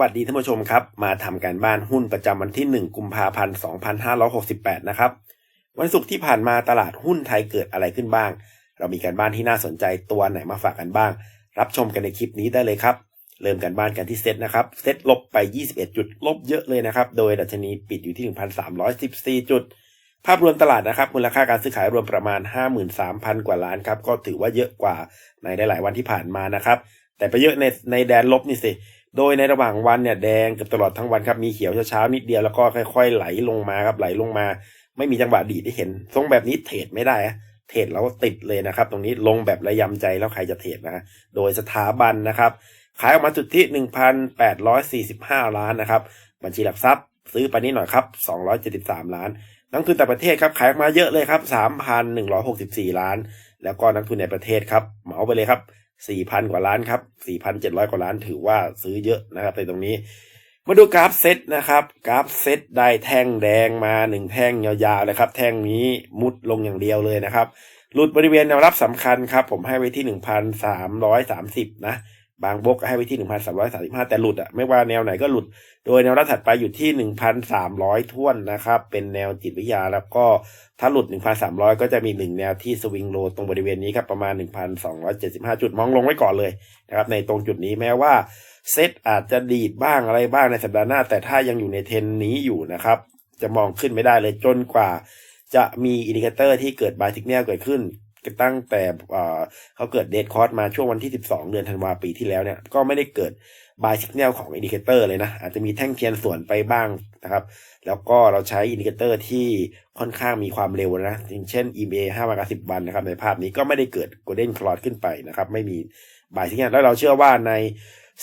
วัสดีท่านผู้ชมครับ มาทำการบ้านหุ้นประจำวันที่ 1 กุมภาพันธ์2568 นะครับ วันศุกร์ที่ผ่านมาตลาดหุ้นไทยเกิดอะไรขึ้นบ้าง เรามีการบ้านที่น่าสนใจตัวไหนมาฝากกันบ้าง รับชมกันในคลิปนี้ได้เลยครับ เริ่มกันบ้านกันที่เซ็ตนะครับ เซ็ตลบไป 21 จุด ลบเยอะเลยนะครับ โดยดัชนีปิดอยู่ที่ 1,314 จุด ภาพรวมตลาดนะครับ มูลค่าการซื้อขายรวมประมาณ 53,000 กว่าล้านครับ ก็ถือว่าเยอะกว่าในหลาย ๆ วันที่ผ่านมานะครับ แต่ไปเยอะในในแดนลบนี่สิ โดยในระหว่างวันเนี่ยแดงเกือบตลอดทั้งวันครับมีเขียวเช้าๆนิดเดียวแล้วก็ค่อย ๆ ไหลลงมาครับไหลลงมา ไม่มีจังหวะดีดที่เห็นทรงแบบนี้เทรดไม่ได้อะเทรดแล้วติดเลยนะครับ ตรงนี้ลงแบบระยำใจแล้วใครจะเทรดนะโดยสถาบันนะครับ ขายออกมาจุดที่ 1,845 ล้านนะครับ บัญชีหลักทรัพย์ ซื้อไปนิดหน่อยครับ 273 ล้าน นักทุนต่างประเทศครับขายออกมาเยอะเลยครับ 3,164 ล้าน แล้วก็นักทุนในประเทศครับเหมาไปเลยครับ 4,000 กว่าล้านครับ 4,700 กว่าล้านถือว่าซื้อเยอะนะครับในตรงนี้ มาดูกราฟเซตนะครับ กราฟเซตได้แท่งแดงมาหนึ่งแท่งยาวๆเลยครับ แท่งนี้มุดลงอย่างเดียวเลยนะครับ หลุดบริเวณแนวรับสำคัญครับ ผมให้ไว้ที่ 1,330 นะ บางบกให้ไว้ที่1,335แต่หลุดอะไม่ว่าแนวไหนก็หลุด โดยแนวรับถัดไปอยู่ที่1,300ท่วนนะครับ เป็นแนวจิตวิทยาแล้วก็ถ้าหลุด1,300ก็จะมีหนึ่งแนวที่สวิงโลตรงบริเวณนี้ครับประมาณ1,275จุดมองลงไว้ก่อนเลยนะครับในตรงจุดนี้แม้ว่าเซตอาจจะดีดบ้างอะไรบ้างในสัปดาห์หน้า แต่ถ้ายังอยู่ในเทรนนี้อยู่นะครับ จะมองขึ้นไม่ได้เลยจนกว่า จะมีอินดิเคเตอร์ที่เกิดบายทิกเนียเกิดขึ้น ตั้งแต่เขาเกิดเดทคอร์สมาช่วงวันที่ 12 เดือนธันวาปีที่แล้วเนี่ย ก็ไม่ได้เกิดบายสิกเนลของอินดิเคเตอร์เลยนะ อาจจะมีแท่งเทียนส่วนไปบ้างนะครับ แล้วก็เราใช้อินดิเคเตอร์ที่ค่อนข้างมีความเร็วนะอย่างเช่น EMA 5วันกับ10 วันนะครับ ในภาพนี้ก็ไม่ได้เกิดโกลเด้นคลอดขึ้นไปนะครับ ไม่มีบายสิกเนลแล้วเราเชื่อว่าใน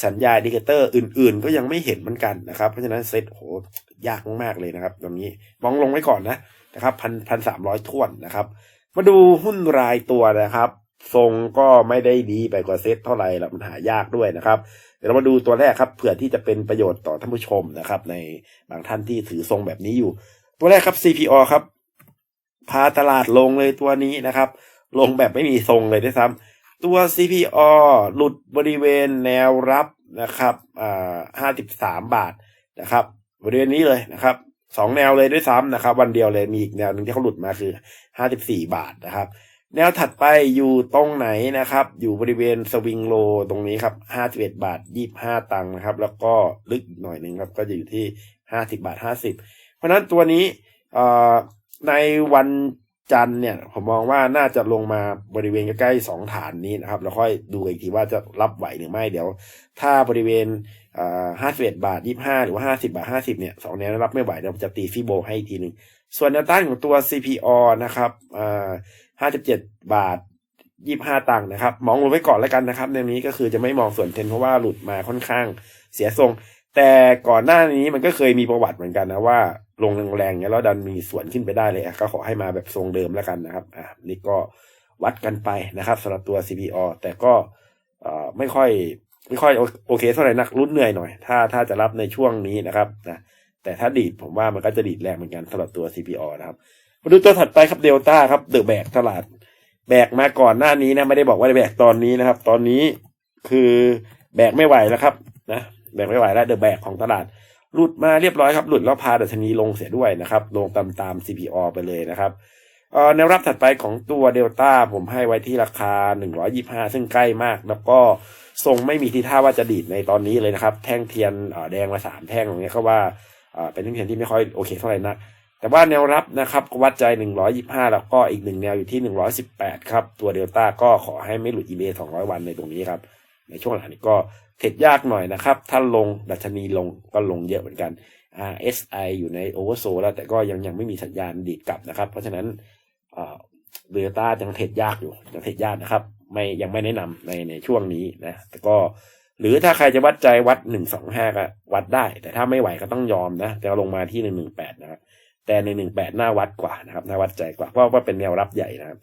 สัญญาอินดิเคเตอร์อื่นๆ ก็ยังไม่เห็นเหมือนกันนะครับ เพราะฉะนั้นเซตโหยากมากๆเลยนะครับตรงนี้มองลงไว้ก่อนนะนะครับพันพันสามร้อยท่วนนะครับ มาดูหุ้นรายตัวนะครับ ทรงก็ไม่ได้ดีไปกว่าเซตเท่าไหร่แล้วมันหายากด้วยนะครับเดี๋ยวเรามาดูตัวแรกครับเผื่อที่จะเป็นประโยชน์ต่อท่านผู้ชมนะครับ ในบางท่านที่ถือทรงแบบนี้อยู่ ตัวแรกครับ CPO ครับ พาตลาดลงเลยตัวนี้นะครับ ลงแบบไม่มีทรงเลยด้วยซ้ำตัว CPO หลุดบริเวณแนวรับนะครับอ่าห้าสิบสามบาทนะครับ บริเวณนี้เลยนะครับ สองแนวเลยด้วยซ้ำนะครับ วันเดียวเลยมีอีกแนวหนึ่งที่เขาหลุดมาคือห้าสิบสี่บาทนะครับ แนวถัดไปอยู่ตรงไหนนะครับ อยู่บริเวณสวิงโลตรงนี้ครับห้าสิบเอ็ดบาทยี่บห้าตังค์นะครับ แล้วก็ลึกหน่อยหนึ่งครับ ก็จะอยู่ที่ห้าสิบาทห้าสิบเพราะนั้นตัวนี้ในวัน จันเนี่ยผมมองว่าน่าจะลงมาบริเวณใกล้ๆสองฐานนี้นะครับแล้วค่อยดูอีกทีว่าจะรับไหวหรือไม่เดี๋ยว ถ้าบริเวณห้าสิบเอ็ดบาทยี่ห้าหรือว่าห้าสิบาทห้าสิบเนี่ยสองแนวรับไม่ไหวเราจะตีฟิโบให้อีกทีหนึ่งส่วนแนวต้านของตัว CPO นะครับห้าสิบเจ็ดบาทยี่ห้าตังค์นะครับ มองลงไว้ก่อนแล้วกันนะครับ ในนี้ก็คือจะไม่มองส่วนเทนเพราะว่าหลุดมาค่อนข้างเสียทรง แต่ก่อนหน้านี้มันก็เคยมีประวัติเหมือนกันนะว่า ลงแรงๆเนี่ยแล้วดันมีส่วนขึ้นไปได้เลยก็ขอให้มาแบบทรงเดิมแล้วกันนะครับอ่านี่ก็วัดกันไปนะครับสำหรับตัว CPO แต่ก็ไม่ค่อยไม่ค่อยโอเคเท่าไหร่นักรุ่นเหนื่อยหน่อย ถ้าถ้าจะรับในช่วงนี้นะครับนะแต่ถ้าดีดผมว่ามันก็จะดีดแรงเหมือนกันสำหรับตัว CPO นะครับมาดูตัวถัดไปครับเดลต้าครับเดอะแบกตลาด แบกมาก่อนหน้านี้นะไม่ได้บอกว่าแบกตอนนี้นะครับ ตอนนี้คือแบกไม่ไหวแล้วครับนะแบกไม่ไหวแล้วเดอะแบกของตลาด หลุดมาเรียบร้อยครับ หลุดแล้วพาดัชนีลงเสียด้วยนะครับ ลงตามตาม CPO ไปเลยนะครับแนวรับถัดไปของตัวเดลต้าผมให้ไว้ที่ราคา 125 ซึ่งใกล้มาก แล้วก็ทรงไม่มีทีท่าว่าจะดีดในตอนนี้เลยนะครับ แท่งเทียนแดงมาสามแท่งตรงนี้เขาว่าเป็นแท่งเทียนที่ไม่ค่อยโอเคเท่าไหร่นักแต่ว่าแนวรับนะครับวัดใจ 125 แล้วก็อีกหนึ่งแนวอยู่ที่ 118 ครับ ตัวเดลต้าก็ขอให้ไม่หลุด EBA 200 วันในตรงนี้ครับ ในช่วงหลังนี้ก็เทรดยากหน่อยนะครับ ถ้าลงดัชนีลงก็ลงเยอะเหมือนกัน RSI อยู่ในโอเวอร์โซแล้วแต่ก็ยังยังไม่มีสัญญาณดีดกลับนะครับ เพราะฉะนั้นเดลต้ายังเทรดยากอยู่ยังเทรดยากนะครับ ไม่ยังไม่แนะนำในในช่วงนี้นะ แต่ก็หรือถ้าใครจะวัดใจวัดหนึ่งสองห้าก็วัดได้ แต่ถ้าไม่ไหวก็ต้องยอมนะแต่ลงมาที่หนึ่งหนึ่งแปดนะครับ แต่หนึ่งหนึ่งแปดน้าวัดกว่านะครับน้าวัดใจกว่าเพราะว่าเป็นแนวรับใหญ่นะครับ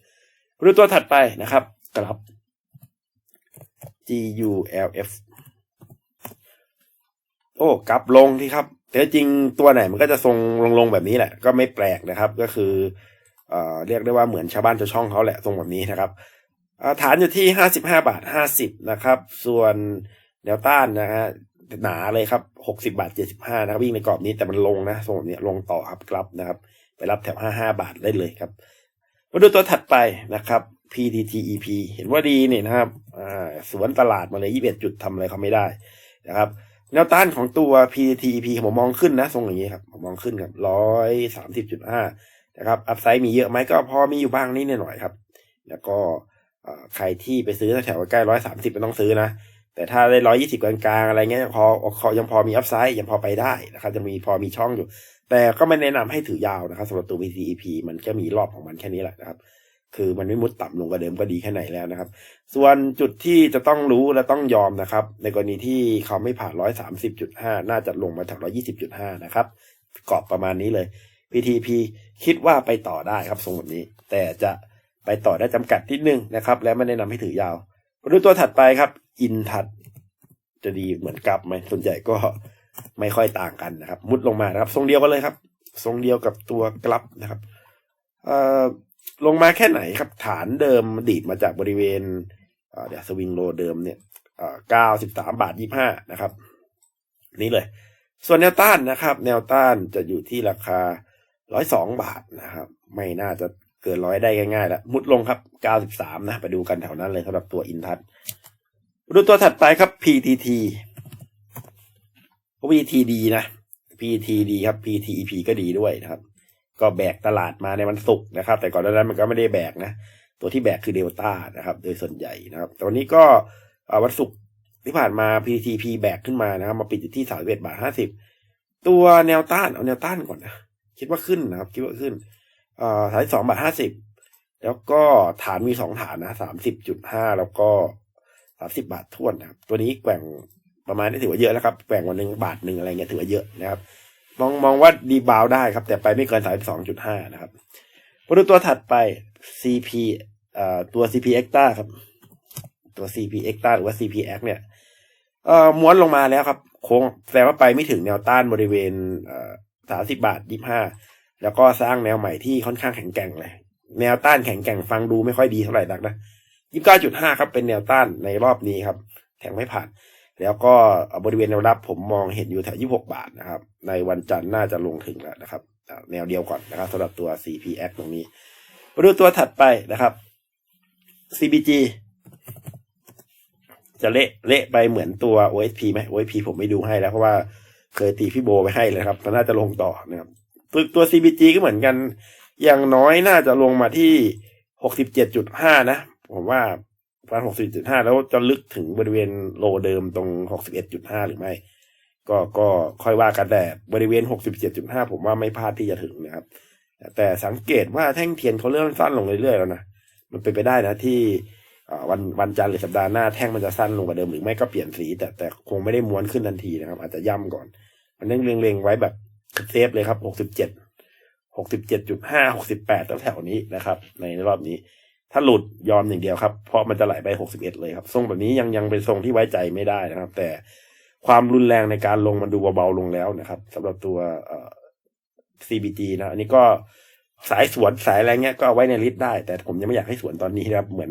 ดูตัวถัดไปนะครับกรับ GULF โอ้กลับลงที่ครับแต่จริงตัวไหนมันก็จะทรงลงๆแบบนี้แหละ ก็ไม่แปลกนะครับ ก็คือเอ่อเรียกได้ว่าเหมือนชาวบ้านชาวช่องเขาแหละทรงแบบนี้นะครับฐานอยู่ที่ห้าสิบห้าบาทห้าสิบนะครับ ส่วนแนวต้านนะฮะหนาเลยครับหกสิบาทเจ็ดสิบห้านะครับวิ่งในกรอบนี้แต่มันลงนะทรงแบบนี้ลงต่อครับกลับนะครับ ไปรับแถวห้าห้าบาทได้เลยครับ มาดูตัวถัดไปนะครับ PTTEP เห็นว่าดีเนี่ยนะครับสวนตลาดมาเลยยี่สิบจุดทำอะไรเขาไม่ได้นะครับแนวต้านของตัว PTTEP ผมมองขึ้นนะทรงอย่างนี้ครับผมมองขึ้นครับร้อยสามสิบจุดห้านะครับอัพไซด์มีเยอะไหมก็พอมีอยู่บ้างนิดหน่อยครับ แล้วก็ใครที่ไปซื้อแถวใกล้ร้อยสามสิบไม่ต้องซื้อนะ แต่ถ้าได้ร้อยยี่สิบกลางๆอะไรเงี้ยยังพอพอยังพอมีอัพไซด์ยังพอไปได้นะครับจะมีพอมีช่องอยู่ แต่ก็ไม่แนะนำให้ถือยาวนะครับสำหรับตัว PTEP มันก็มีรอบของมันแค่นี้แหละนะครับ คือมันไม่มุดต่ำลงกว่าเดิมก็ดีแค่ไหนแล้วนะครับ ส่วนจุดที่จะต้องรู้และต้องยอมนะครับ ในกรณีที่เขาไม่ผ่านร้อยสามสิบจุดห้าน่าจะลงมาแถวร้อยี่สิบจุดห้านะครับกรอบประมาณนี้เลย PTP คิดว่าไปต่อได้ครับทรงแบบนี้ แต่จะไปต่อได้จำกัดที่หนึ่งนะครับ และไม่แนะนำให้ถือยาวมาดูตัวถัดไปครับ อินทัดจะดีเหมือนกับไหมส่วนใหญ่ก็ไม่ค่อยต่างกันนะครับ มุดลงมานะครับ ทรงเดียวกันเลยครับ ทรงเดียวกับตัวกลับนะครับ เอ่อ ลงมาแค่ไหนครับ ฐานเดิมดีดมาจากบริเวณเดี๋ยวสวิงโลเดิมเนี่ยเก้าสิบสามบาทยี่ห้านะครับ นี่เลย ส่วนแนวต้านนะครับ แนวต้านจะอยู่ที่ราคาร้อยสองบาทนะครับ ไม่น่าจะเกินร้อยได้ง่ายๆแล้วมุดลงครับเก้าสิบสามนะ ไปดูกันแถวนั้นเลยสำหรับตัวอินทัศดูตัวถัดไปครับ PTT PTT ดีนะ PT ดีครับ PTEP ก็ดีด้วยนะครับ ก็แบกตลาดมาในวันศุกร์นะครับ แต่ก่อนหน้านั้นมันก็ไม่ได้แบกนะ ตัวที่แบกคือเดลต้านะครับ โดยส่วนใหญ่นะครับตอนนี้ก็วันศุกร์ที่ผ่านมา PTP แบกขึ้นมานะครับ มาปิดอยู่ที่สามเอ็ดบาทห้าสิบตัวแนวต้านเอาแนวต้านก่อนนะคิดว่าขึ้นนะครับ คิดว่าขึ้นเอ่อสายสองบาทห้าสิบแล้วก็ฐานมีสองฐานนะสามสิบจุดห้าแล้วก็สามสิบาททวนนะครับ ตัวนี้แกว่งประมาณนี้ถือว่าเยอะแล้วครับแกว่งวันหนึ่งบาทหนึ่งอะไรเงี้ยถือว่าเยอะนะครับ มองมองว่าดีบาวได้ครับ แต่ไปไม่เกินสายสองจุดห้านะครับมาดูตัวถัดไป CP เอ่อตัว CP Extra ครับ ตัว CP Extra หรือว่า CPX เนี่ยเอ่อม้วนลงมาแล้วครับโค้งแสดงว่าไปไม่ถึงแนวต้านบริเวณเอ่อสามสิบาทยี่ห้าแล้วก็สร้างแนวใหม่ที่ค่อนข้างแข็งแกร่งเลย แนวต้านแข็งแกร่งฟังดูไม่ค่อยดีเท่าไหร่นักนะยี่สิบเก้าจุดห้าครับเป็นแนวต้านในรอบนี้ครับแข็งไม่ผ่าน แล้วก็บริเวณแนวรับผมมองเห็นอยู่แถวยี่หกบาทนะครับ ในวันจันทร์น่าจะลงถึงแล้วนะครับ แนวเดียวก่อนนะครับสำหรับตัว CPX ตรงนี้มาดูตัวถัดไปนะครับ CBG จะเละเละไปเหมือนตัว OSP ไหม OSP ผมไม่ดูให้แล้วเพราะว่าเคยตีพี่โบไปให้เลยครับมันน่าจะลงต่อนะครับตัวตัว CBG ก็เหมือนกัน อย่างน้อยน่าจะลงมาที่หกสิบเจ็ดจุดห้านะ ผมว่า ประมาณหกสิบจุดห้าแล้วจะลึกถึงบริเวณโลเดิมตรงหกสิบเอ็ดจุดห้าหรือไม่ ก็ก็ค่อยว่ากันแต่บริเวณหกสิบเจ็ดจุดห้าผมว่าไม่พลาดที่จะถึงนะครับ แต่สังเกตว่าแท่งเทียนเขาเริ่มสั้นลงเรื่อยๆแล้วนะมันเป็นไปได้นะที่วันวันจันทร์หรือสัปดาห์หน้าแท่งมันจะสั้นลงกว่าเดิมหรือไม่ก็เปลี่ยนสี แต่แต่คงไม่ได้ม้วนขึ้นทันทีนะครับ อาจจะย่ำก่อน มันเล็งเล็งๆไว้แบบเซฟเลยครับหกสิบเจ็ดหกสิบเจ็ดจุดห้าหกสิบแปดแถวๆนี้นะครับ ในรอบนี้ ถ้าหลุดยอมอย่างเดียวครับ เพราะมันจะไหลไปหกสิบเอ็ดเลยครับทรงแบบนี้ยังยังเป็นทรงที่ไว้ใจไม่ได้นะครับ แต่ความรุนแรงในการลงมันดูเบาๆลงแล้วนะครับสำหรับตัวเอ CBG นะอันนี้ก็สายสวนสายอะไรเงี้ยก็เอาไว้ในลิสต์ได้ แต่ผมยังไม่อยากให้สวนตอนนี้นะครับ เหมือน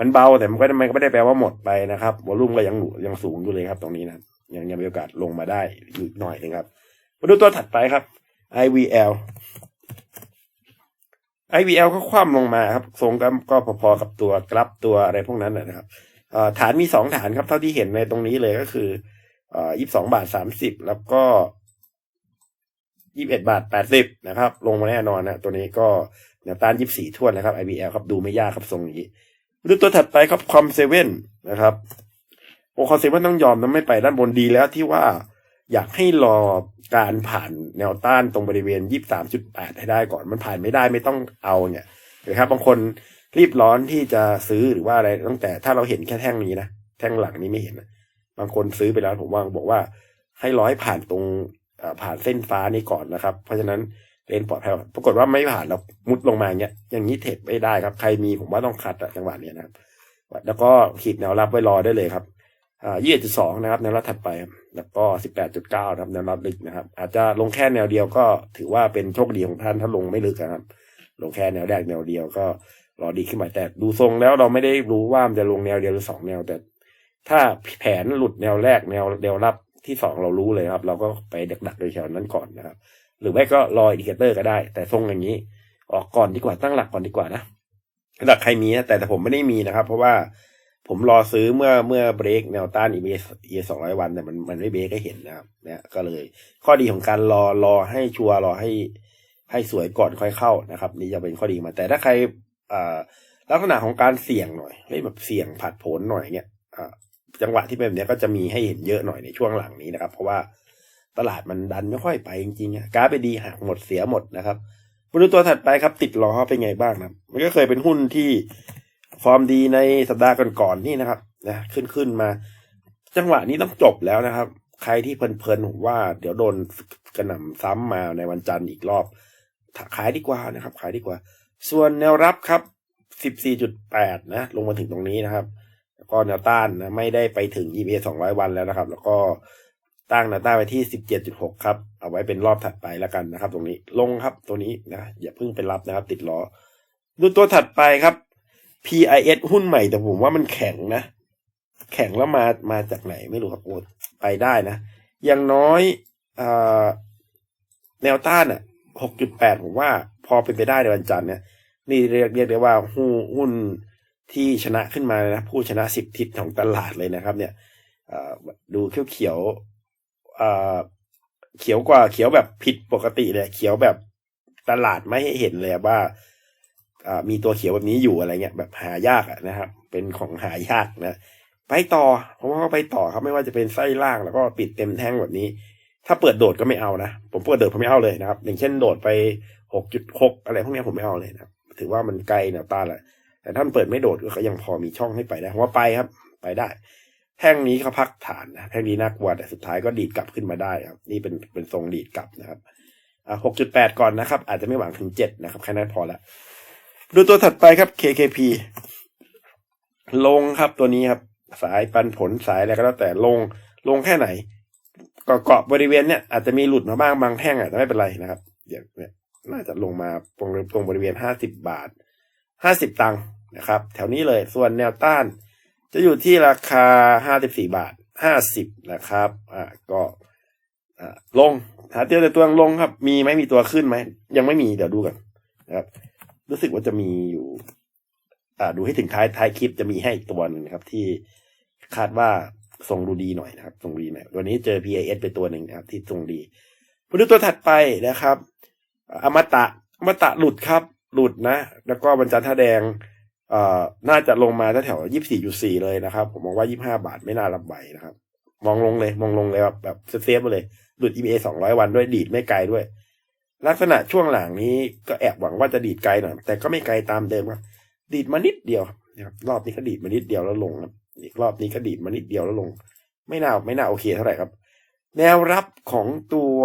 มันเบาแต่มันก็ไมันก็ไม่ได้แปลว่าหมดไปนะครับวอลุ่มก็ยังหนูยังสูงอยู่เลยครับ ตรงนี้นะยังยังมีโอกาสลงมาได้อีกหน่อยนึงครับมาดูตัวถัดไปครับ IVL IVL ก็คว่ำลงมาครับทรงก็ก็พอๆกับตัวกราฟตัวอะไรพวกนั้นนะครับฐานมีสองฐานครับ เท่าที่เห็นในตรงนี้เลยก็คือยี่สิบสองบาทสามสิบแล้วก็ยี่สิบเอ็ดบาทแปดสิบนะครับ ลงมาแน่นอนนะตัวนี้ก็แนวต้านยี่สิบสี่ทวนนะครับ IVL ครับดูไม่ยากครับทรงนี้ดูตัวถัดไปครับคอมเซเว่นนะครับโอคอมเซเว่นต้องยอมนะไม่ไปด้านบนดีแล้วที่ว่า อยากให้รอการผ่านแนวต้านตรงบริเวณยี่สามจุดแปดให้ได้ก่อนมันผ่านไม่ได้ไม่ต้องเอาเนี่ยนะครับบางคนรีบร้อนที่จะซื้อหรือว่าอะไรตั้งแต่ถ้าเราเห็นแค่แท่งนี้นะแท่งหลังนี้ไม่เห็นนะบางคนซื้อไปแล้วผมว่าบอกว่า ให้ร้อยผ่านตรงผ่านเส้นฟ้านี้ก่อนนะครับ เพราะฉะนั้นเลนปลอดภัยก่อนปรากฏว่าไม่ผ่านเรามุดลงมาอย่างเงี้ยอย่างนี้เทรดไม่ได้ครับ ใครมีผมว่าต้องคัดจังหวะเนี้ยนะครับแล้วก็ขีดแนวรับไว้รอได้เลยครับ ยี่สิบสองนะครับแนวรับถัดไป แล้วก็สิบแปดจุดเก้าครับแนวรับลึกนะครับ อาจจะลงแค่แนวเดียวก็ถือว่าเป็นโชคดีของท่านถ้าลงไม่ลึกนะครับ ลงแค่แนวแรกแนวเดียวก็รอดีขึ้นมาแต่ดูทรงแล้วเราไม่ได้รู้ว่ามันจะลงแนวเดียวหรือสองแนว แต่ ถ้าแผนหลุดแนวแรกแนวแนวรับที่สองเรารู้เลยครับ เราก็ไปดักๆโดยแถวนั้นก่อนนะครับ หรือไม่ก็รออินดิเคเตอร์ก็ได้ แต่ทรงอย่างนี้ออกก่อนดีกว่าตั้งหลักก่อนดีกว่านะหลักใครมีนะแต่แต่ผมไม่ได้มีนะครับ เพราะว่า ผมรอซื้อเมื่อเมื่อเบรกแนวต้านอีเอสองร้อยวัน แต่มันมันไม่เบรกให้เห็นนะครับเนี่ยก็เลย ข้อดีของการรอรอให้ชัวร์รอให้ให้สวยก่อนค่อยเข้านะครับ นี่จะเป็นข้อดีมา แต่ถ้าใครอ่าลักษณะของการเสี่ยงหน่อยเล่นแบบเสี่ยงผัดผลหน่อยเนี่ยอ่าจังหวะที่เป็นแบบเนี้ยก็จะมีให้เห็นเยอะหน่อยในช่วงหลังนี้นะครับ เพราะว่าตลาดมันดันไม่ค่อยไปจริงๆกราฟไปดีหักหมดเสียหมดนะครับมาดูตัวถัดไปครับติดล้อเป็นไงบ้างนะมันก็เคยเป็นหุ้นที่ ฟอร์มดีในสัปดาห์ก่อนๆนี่นะครับนะขึ้นขึ้นมา จังหวะนี้ต้องจบแล้วนะครับ ใครที่เพลินๆผมว่า เดี๋ยวโดนกระหน่ำซ้ำมาในวันจันทร์อีกรอบขายดีกว่านะครับ ขายดีกว่า ส่วนแนวรับครับ14.8 นะ ลงมาถึงตรงนี้นะครับแล้วก็แนวต้านนะไม่ได้ไปถึง EMA 200 วันแล้วนะครับ แล้วก็ตั้งแนวต้านไว้ที่ 17.6 ครับ เอาไว้เป็นรอบถัดไปแล้วกันนะครับ ตรงนี้ลงครับตัวนี้นะอย่าเพิ่งไปรับนะครับ ติดล้อดูตัวถัดไปครับ PIS หุ้นใหม่แต่ผมว่ามันแข็งนะ แข็งแล้วมามาจากไหนไม่รู้ครับโอ้ไปได้นะ อย่างน้อยอแนวต้านอะ6.8ผมว่าพอเป็นไปได้ในวันจันทร์เนี่ย นี่เรียกเรียกได้ว่าหุ้นหุ้นที่ชนะขึ้นมานะ ผู้ชนะสิบทิศของตลาดเลยนะครับ เนี่ยดูเขียวเขียวเขียวกว่าเขียวแบบผิดปกติเลยเขียวแบบตลาดไม่ให้เห็นเลยว่า มีตัวเขียวแบบนี้อยู่อะไรเงี้ยแบบหายากนะครับ เป็นของหายากนะไปต่อเพราะว่าไปต่อครับไม่ว่าจะเป็นไส้ล่างแล้วก็ปิดเต็มแท่งแบบนี้ ถ้าเปิดโดดก็ไม่เอานะผมเปิดโดดผมไม่เอาเลยนะครับ อย่างเช่นโดดไปหกจุดหกอะไรพวกนี้ผมไม่เอาเลยนะถือว่ามันไกลแนวตาแหละแต่ถ้ามันเปิดไม่โดดก็ยังพอมีช่องให้ไปได้ผมว่าไปครับ ไปได้ แท่งนี้เขาพักฐานนะแท่งนี้น่ากลัวแต่สุดท้ายก็ดีดกลับขึ้นมาได้ครับ นี่เป็นเป็นทรงดีดกลับนะครับอ่าหกจุดแปดก่อนนะครับ อาจจะไม่หวังถึงเจ็ดนะครับแค่นั้นพอละ ดูตัวถัดไปครับ KKP ลงครับตัวนี้ครับ สายปันผลสายอะไรก็แล้วแต่ลงลงแค่ไหนก็เกาะบริเวณเนี้ยอาจจะมีหลุดมาบ้างบางแท่งอะแต่ไม่เป็นไรนะครับอย่างเนี้ยน่าจะลงมาตรงตรงบริเวณห้าสิบบาทห้าสิบตังค์นะครับ แถวนี้เลยส่วนแนวต้าน จะอยู่ที่ราคาห้าสิบสี่บาทห้าสิบนะครับอ่าก็อ่าลงหาเจอแต่ตัวลงครับ มีไหมมีตัวขึ้นไหมยังไม่มีเดี๋ยวดูกันนะครับ รู้สึกว่าจะมีอยู่ อ่า ดูให้ถึงท้ายท้ายคลิปจะมีให้ตัวหนึ่งนะครับ ที่คาดว่าทรงดูดีหน่อยนะครับทรงดีหน่อยวันนี้เจอ PIS ไปตัวหนึ่งนะครับ ที่ทรงดีมาดูตัวถัดไปนะครับ อมตะอมตะหลุดครับ หลุดนะ แล้วก็บรรจันท่าแดงเอ่อน่าจะลงมาแถวยี่สิบสี่จุดสี่เลยนะครับ ผมมองว่ายี่ห้าบาทไม่น่ารับใบนะครับ มองลงเลย มองลงเลยแบบแบบเซฟไปเลย หลุด EMA สองร้อยวันด้วยดีดไม่ไกลด้วย ลักษณะช่วงหลังนี้ก็แอบหวังว่าจะดีดไกลหน่อยแต่ก็ไม่ไกลตามเดิมครับ ดีดมานิดเดียวนะครับรอบนี้ก็ดีดมานิดเดียวแล้วลงครับอีกรอบนี้ก็ดีดมานิดเดียวแล้วลง ไม่น่าไม่น่าโอเคเท่าไหร่ครับ แนวรับของตัว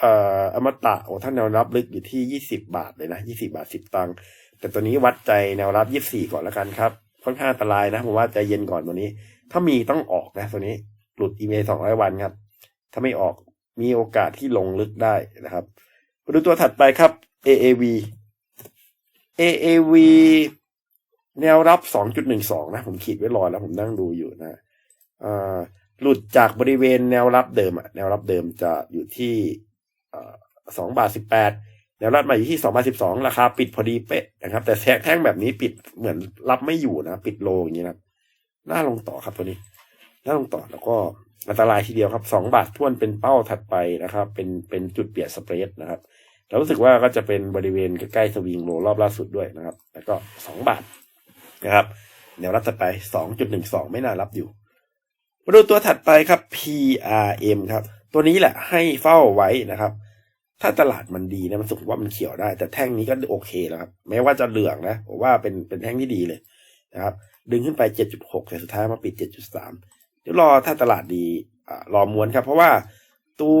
เอ่ออมตะโอ้ท่านแนวรับลึกอยู่ที่ยี่สิบาทเลยนะยี่สิบาทสิบตังค์แต่ตัวนี้วัดใจแนวรับยี่สี่ก่อนแล้วกันครับค่อนข้างอันตรายนะผมว่าใจเย็นก่อนตัวนี้ ถ้ามีต้องออกนะตัวนี้หลุดอีเมลสองร้อยวันครับ ถ้าไม่ออก มีโอกาสที่ลงลึกได้นะครับมาดูตัวถัดไปครับ AAV AAV แนวรับ 2.12 นะ ผมขีดไว้รอแล้วผมนั่งดูอยู่นะหลุดจากบริเวณแนวรับเดิมอะแนวรับเดิมจะอยู่ที่สองบาทสิบแนวรับใหม่อยู่ที่สองบาทสิบสองราคาปิดพอดีเป๊ะนะครับ แต่แท่งแบบนี้ปิดเหมือนรับไม่อยู่นะ ปิดโลอย่างนี้นะน่าลงต่อครับตัวนี้ น่าลงต่อแล้วก็ อันตรายทีเดียวครับสองบาทท้วนเป็นเป้าถัดไปนะครับ เป็นเป็นจุดเปลี่ยนสเปรดนะครับเรารู้สึกว่าก็จะเป็นบริเวณใกล้สวิงโลรอบล่าสุดด้วยนะครับ แล้วก็สองบาทนะครับแนวรับถัดไปสองจุดหนึ่งสองไม่น่ารับอยู่มาดูตัวถัดไปครับ PRM ครับ ตัวนี้แหละให้เฝ้าไว้นะครับ ถ้าตลาดมันดีนะมันสุกว่ามันเขียวได้ แต่แท่งนี้ก็โอเคแล้วครับแม้ว่าจะเหลืองนะผมว่าเป็นเป็นแท่งที่ดีเลยนะครับ ดึงขึ้นไป 7.6แต่สุดท้ายมาปิด 7.3 เดี๋ยวรอถ้าตลาดดีอรอม้วนครับ เพราะว่าตัว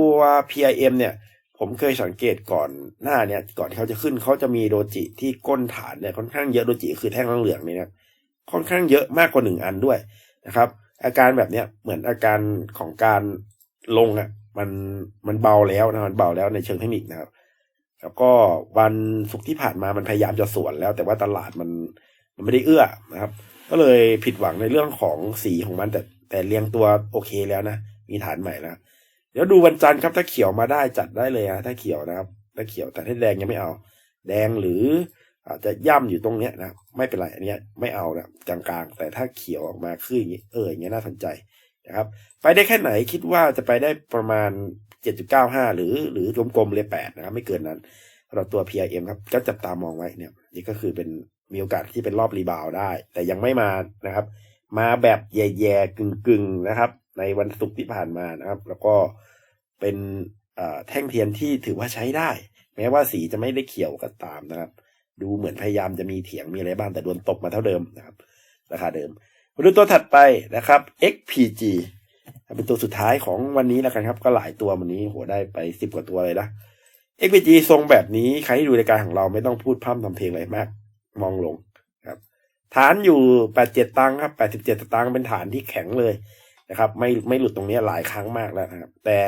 PIM เนี่ย ผมเคยสังเกตก่อนหน้าเนี่ย ก่อนที่เขาจะขึ้นเขาจะมีโดจิที่ก้นฐานเนี่ยค่อนข้างเยอะโดจิคือแท่งเหลืองเนี่ยนะค่อนข้างเยอะมากกว่าหนึ่งอันด้วยนะครับ อาการแบบเนี้ยเหมือนอาการของการลงอะ มันมันเบาแล้วนะมันเบาแล้วในเชิงเทคนิคนะครับ แล้วก็วันศุกร์ที่ผ่านมามันพยายามจะสวนแล้ว แต่ว่าตลาดมันมันไม่ได้เอื้อนะครับ ก็เลยผิดหวังในเรื่องของสีของมันแต่ แต่เรียงตัวโอเคแล้วนะ มีฐานใหม่แล้ว เดี๋ยวดูวันจันทร์ครับ ถ้าเขียวมาได้จัดได้เลยฮะถ้าเขียวนะครับ ถ้าเขียวแต่ถ้าแดงยังไม่เอา แดงหรืออาจจะย่ำอยู่ตรงเนี้ยนะไม่เป็นไรอันเนี้ยไม่เอานะกลางๆ แต่ถ้าเขียวออกมาขึ้นอย่างนี้เอออย่างเงี้ยน่าสนใจนะครับ ไปได้แค่ไหนคิดว่าจะไปได้ประมาณ 7.95 หรือหรือกลมๆเลย8นะครับไม่เกินนั้นสำหรับตัว PIM ครับก็จับตามองไว้เนี่ย นี่ก็คือเป็นมีโอกาสที่เป็นรอบรีบาวได้ แต่ยังไม่มานะครับ มาแบบแย่ๆกึ่งๆนะครับ ในวันศุกร์ที่ผ่านมานะครับ แล้วก็เป็นแท่งเทียนที่ถือว่าใช้ได้ แม้ว่าสีจะไม่ได้เขียวก็ตามนะครับ ดูเหมือนพยายามจะมีเถียงมีอะไรบ้างแต่โดนตบมาเท่าเดิมนะครับราคาเดิมมาดูตัวถัดไปนะครับ XPG เป็นตัวสุดท้ายของวันนี้แล้วกันครับ ก็หลายตัววันนี้โหได้ไปสิบกว่าตัวเลยนะ XPG ทรงแบบนี้ใครที่ดูรายการของเราไม่ต้องพูดพร่ำทำเพลงอะไรมาก มองลง ฐานอยู่87ตังค์ครับ87ตังค์เป็นฐานที่แข็งเลยนะครับ ไม่ไม่หลุดตรงนี้หลายครั้งมากแล้วนะครับ แต่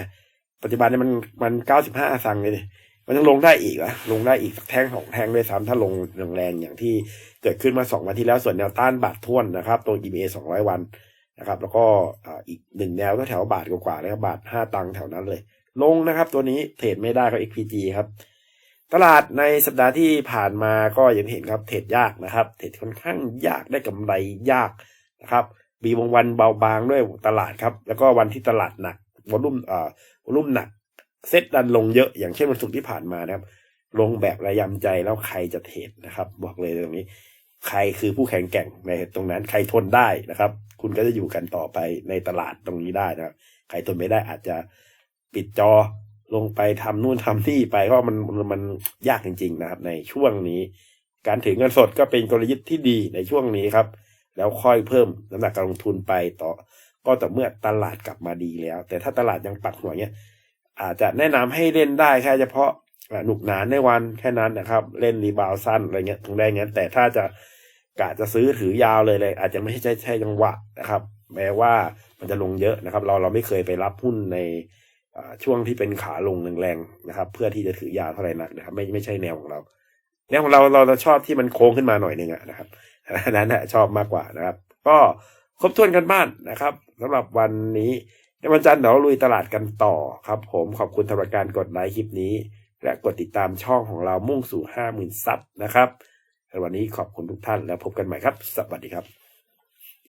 ปัจจุบันนี้มันมัน95ตังเลยมันยังลงได้อีกอะลงได้อีกสักแท่งสองแท่งด้วยซ้ำถ้าลงแรงๆอย่างที่เกิดขึ้นมาสองวันที่แล้วส่วนแนวต้านบาทท้วนนะครับ ตัว EMA 200วันนะครับ แล้วก็อีกหนึ่งแนวก็แถวบาทกว่าๆนะครับบาทห้าตังค์แถวนั้นเลย ลงนะครับ ตัวนี้เทรดไม่ได้ครับ XPG ครับ ตลาดในสัปดาห์ที่ผ่านมาก็อย่างที่เห็นครับเทรดยากนะครับ เทรดค่อนข้างยากได้กำไรยากนะครับมีบางวันเบาบางด้วยตลาดครับ แล้วก็วันที่ตลาดหนักวอลุ่มเอ่อวอลุ่มหนักเซ็ตดันลงเยอะอย่างเช่นวันศุกร์ที่ผ่านมานะครับ ลงแบบระยำใจแล้วใครจะเทรดนะครับ บอกเลยตรงนี้ ใครคือผู้แข่งแกร่งในตรงนั้นใครทนได้นะครับ คุณก็จะอยู่กันต่อไปในตลาดตรงนี้ได้นะครับ ใครทนไม่ได้อาจจะปิดจอ ลงไปทำนู่นทำนี่ไปเพราะมันมันยากจริง ๆ นะครับ ในช่วงนี้ การถือเงินสดก็เป็นกลยุทธ์ที่ดีในช่วงนี้ครับ แล้วค่อยเพิ่มน้ำหนักการลงทุนไปต่อ ก็ต่อเมื่อตลาดกลับมาดีแล้ว แต่ถ้าตลาดยังปักหัวเนี้ยอาจจะแนะนำให้เล่นได้แค่เฉพาะหนุกหนานในวันแค่นั้นนะครับ เล่นรีบาวด์สั้นอะไรเงี้ยถึงได้เงี้ยแต่ถ้าจะกะจะซื้อถือยาวเลยเลย อาจจะไม่ใช่ใช่จังหวะนะครับ แม้ว่ามันจะลงเยอะนะครับ เราเราไม่เคยไปรับหุ้นใน ช่วงที่เป็นขาลงแรงๆนะครับ เพื่อที่จะถือยาวเท่าไหร่นักนะครับ ไม่ไม่ใช่แนวของเรา แนวของเราเราจะชอบที่มันโค้งขึ้นมาหน่อยหนึ่งอะนะครับนนั้นนะชอบมากกว่านะครับ ก็ครบถ้วนกันบ้านนะครับสำหรับวันนี้ในวันจันทร์เราลุยตลาดกันต่อครับ ผมขอบคุณสำหรับการกดไลค์คลิปนี้ และกดติดตามช่องของเรามุ่งสู่ห้าหมื่นซับนะครับในวันนี้ขอบคุณทุกท่านแล้วพบกันใหม่ครับ สวัสดีครับ